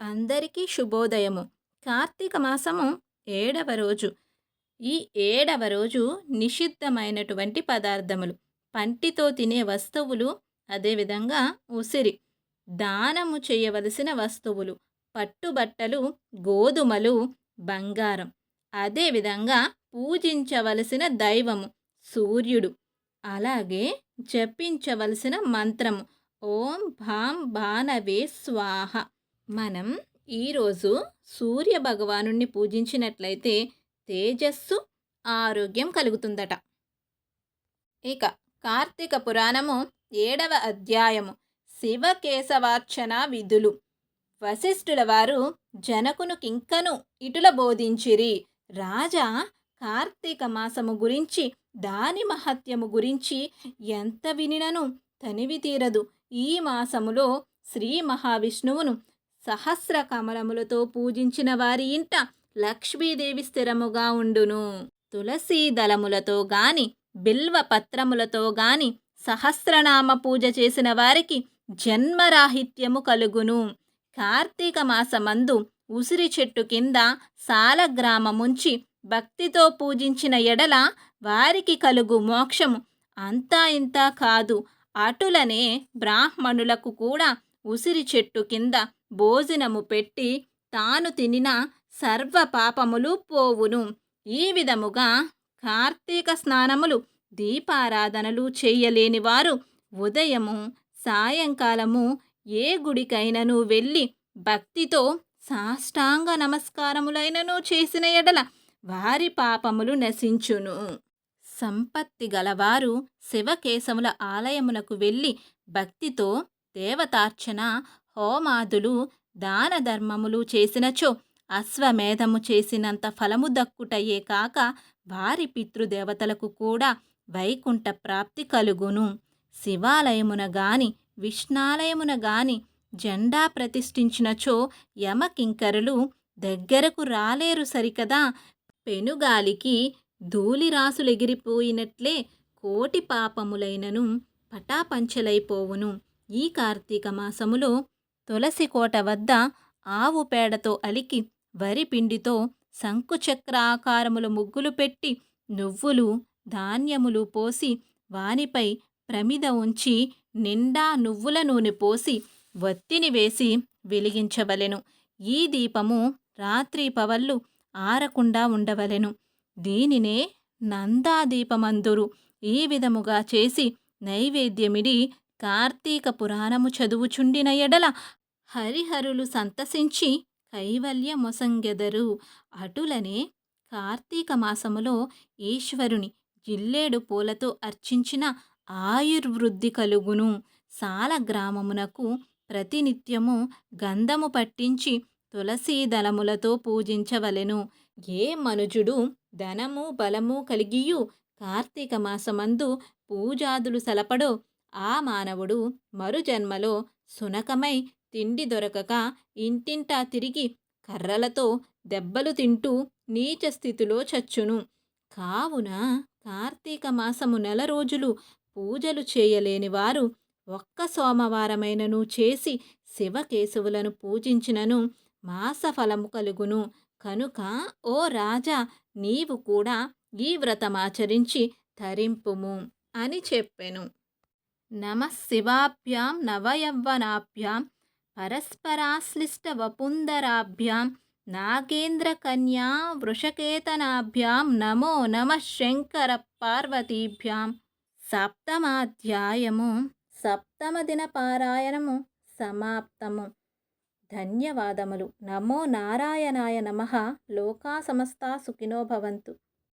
అందరికీ శుభోదయము. కార్తీక మాసము ఏడవ రోజు. ఈ ఏడవ రోజు నిషిద్ధమైనటువంటి పదార్థములు. పంటితో తినే వస్తువులు అదేవిధంగా ఉసిరి. దానము చేయవలసిన వస్తువులు. పట్టుబట్టలు గోధుమలు బంగారం. అదేవిధంగా పూజించవలసిన దైవము సూర్యుడు. అలాగే జపించవలసిన మంత్రము. ఓం భాం భానవే స్వాహ. మనం ఈరోజు సూర్య భగవానుణ్ణి పూజించినట్లయితే తేజస్సు ఆరోగ్యం కలుగుతుందట. ఇక కార్తీక పురాణము ఏడవ అధ్యాయము శివకేశవార్చన విధులు. వశిష్ఠుల వారు జనకును కింకను ఇటుల బోధించిరి. రాజా కార్తీక మాసము గురించి దాని మహత్యము గురించి ఎంత వినినను తనివి తీరదు. ఈ మాసములో శ్రీ మహావిష్ణువును సహస్ర కమలములతో పూజించిన వారి ఇంట లక్ష్మీదేవి స్థిరముగా ఉండును. తులసీ దళములతో గాని బిల్వ పత్రములతో గాని సహస్రనామ పూజ చేసిన వారికి జన్మరాహిత్యము కలుగును. కార్తీక మాసమందు ఉసిరి చెట్టు కింద సాలగ్రామముంచి భక్తితో పూజించిన ఎడల వారికి కలుగు మోక్షము అంతా ఇంతా కాదు. అటులనే బ్రాహ్మణులకు కూడా ఉసిరి చెట్టు కింద భోజనము పెట్టి తాను తినిన సర్వ పాపములు పోవును. ఈ విధముగా కార్తీక స్నానములు దీపారాధనలు చేయలేని వారు ఉదయము సాయంకాలము ఏ గుడికైనను వెళ్ళి భక్తితో సాష్టాంగ నమస్కారములైనను చేసిన ఎడల వారి పాపములు నశించును. సంపత్తి గలవారు శివకేశముల ఆలయమునకు వెళ్ళి భక్తితో దేవతార్చన హోమాదులు దాన ధర్మములు చేసినచో అశ్వమేధము చేసినంత ఫలము దక్కుటయే కాక వారి పితృదేవతలకు కూడా వైకుంఠ ప్రాప్తి కలుగును. శివాలయమున గాని విష్ణాలయమున గాని జెండా ప్రతిష్ఠించినచో యమకింకరులు దగ్గరకు రాలేరు సరికదా? పెనుగాలికి ధూళిరాసులెగిరిపోయినట్లే కోటి పాపములైనను పటాపంచలైపోవును. ఈ కార్తీక మాసములో తులసి కోట వద్ద ఆవు పేడతో అలికి వరి పిండితో శంకుచక్రాకారముల ముగ్గులు పెట్టి నువ్వులు ధాన్యములు పోసి వానిపై ప్రమిద ఉంచి నిండా నువ్వుల నూనె పోసి వత్తిని వేసి వెలిగించవలెను. ఈ దీపము రాత్రి పవళ్ళు ఆరకుండా ఉండవలెను. దీనినే నందాదీపమందురు. ఈ విధముగా చేసి నైవేద్యమిడి కార్తీక పురాణము చదువుచుండిన ఎడల హరిహరులు సంతసించి కైవల్యమొసంగెదరు అటులనే కార్తీక మాసములో ఈశ్వరుని జిల్లేడు పూలతో అర్చించిన ఆయుర్వృద్ధి కలుగును. సాల గ్రామమునకు ప్రతినిత్యము గంధము పట్టించి తులసీ దళములతో పూజించవలెను. ఏ మనుజుడు ధనము బలము కలిగియు కార్తీక మాసమందు పూజాదులు సలపడో ఆ మానవుడు మరుజన్మలో సునకమై తిండి దొరకక ఇంటింటా తిరిగి కర్రలతో దెబ్బలు తింటూ నీచ స్థితిలో చచ్చును. కావున కార్తీక మాసము నెల రోజులు పూజలు చేయలేని వారు ఒక్క సోమవారమైనను చేసి శివకేశవులను పూజించినను మాసఫలము కలుగును. కనుక ఓ రాజా నీవు కూడా ఈ వ్రతమాచరించి ధరింపుము అని చెప్పెను. నమశివాభ్యాం నవయవ్వనాభ్యాం పరస్పరాశ్లిష్ట వపుందరాభ్యాం నాగేంద్రకన్యా వృషకేతనాభ్యాం నమో నమ శంకర పార్వతీభ్యాం సప్తమాధ్యాయము సప్తమ దిన పారాయణము సమాప్తము ధన్యవాదములు నమో నారాయణాయ నమ లోకా సమస్త సుఖినో భవంతు